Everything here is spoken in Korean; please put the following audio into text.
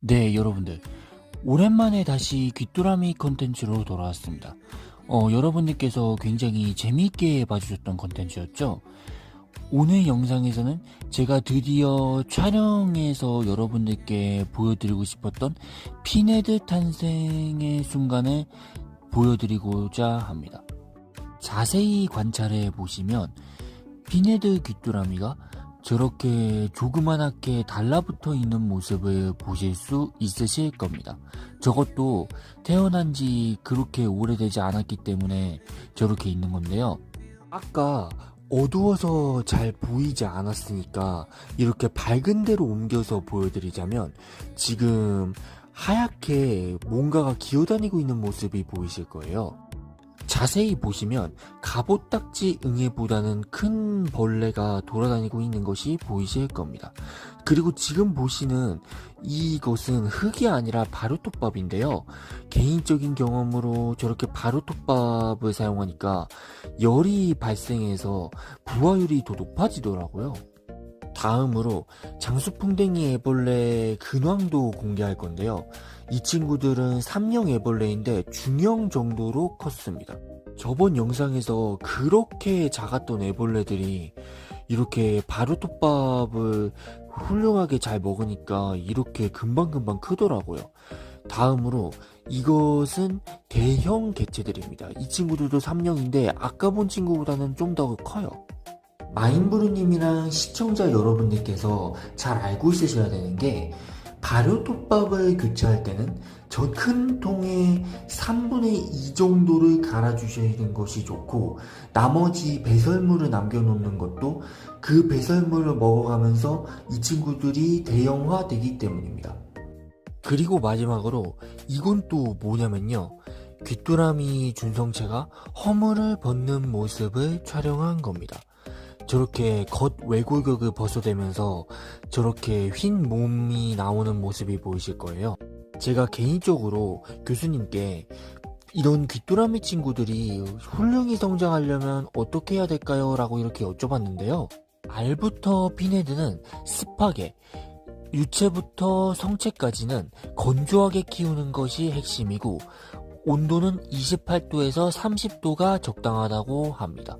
네, 여러분들. 오랜만에 다시 귀뚜라미 컨텐츠로 돌아왔습니다. 어, 여러분들께서 굉장히 재미있게 봐주셨던 컨텐츠였죠? 오늘 영상에서는 제가 드디어 촬영해서 여러분들께 보여드리고 싶었던 피네드 탄생의 순간을 보여드리고자 합니다. 자세히 관찰해 보시면 피네드 귀뚜라미가 저렇게 조그만하게 달라붙어 있는 모습을 보실 수 있으실 겁니다. 저것도 태어난 지 그렇게 오래되지 않았기 때문에 저렇게 있는 건데요. 아까 어두워서 잘 보이지 않았으니까 이렇게 밝은 데로 옮겨서 보여드리자면 지금 하얗게 뭔가가 기어다니고 있는 모습이 보이실 거예요. 자세히 보시면 갑옷딱지 응애보다는 큰 벌레가 돌아다니고 있는 것이 보이실 겁니다. 그리고 지금 보시는 이것은 흙이 아니라 바루톱밥인데요. 개인적인 경험으로 저렇게 바루톱밥을 사용하니까 열이 발생해서 부화율이 더 높아지더라고요. 다음으로 장수풍뎅이 애벌레 근황도 공개할 건데요. 이 친구들은 3형 애벌레인데 중형 정도로 컸습니다. 저번 영상에서 그렇게 작았던 애벌레들이 이렇게 바루톱밥을 훌륭하게 잘 먹으니까 이렇게 금방금방 크더라고요. 다음으로 이것은 대형 개체들입니다. 이 친구들도 3형인데 아까 본 친구보다는 좀 더 커요. 마인브루님이랑 시청자 여러분들께서 잘 알고 있으셔야 되는 게 발효톱밥을 교체할 때는 저 큰 통에 3분의 2 정도를 갈아주시는 것이 좋고 나머지 배설물을 남겨놓는 것도 그 배설물을 먹어가면서 이 친구들이 대형화 되기 때문입니다. 그리고 마지막으로 이건 또 뭐냐면요. 귀뚜라미 준성체가 허물을 벗는 모습을 촬영한 겁니다. 저렇게 겉 외골격을 벗어대면서 저렇게 휜 몸이 나오는 모습이 보이실 거예요. 제가 개인적으로 교수님께 이런 귀뚜라미 친구들이 훌륭히 성장하려면 어떻게 해야 될까요? 라고 이렇게 여쭤봤는데요. 알부터 피네드는 습하게, 유체부터 성체까지는 건조하게 키우는 것이 핵심이고, 온도는 28도에서 30도가 적당하다고 합니다.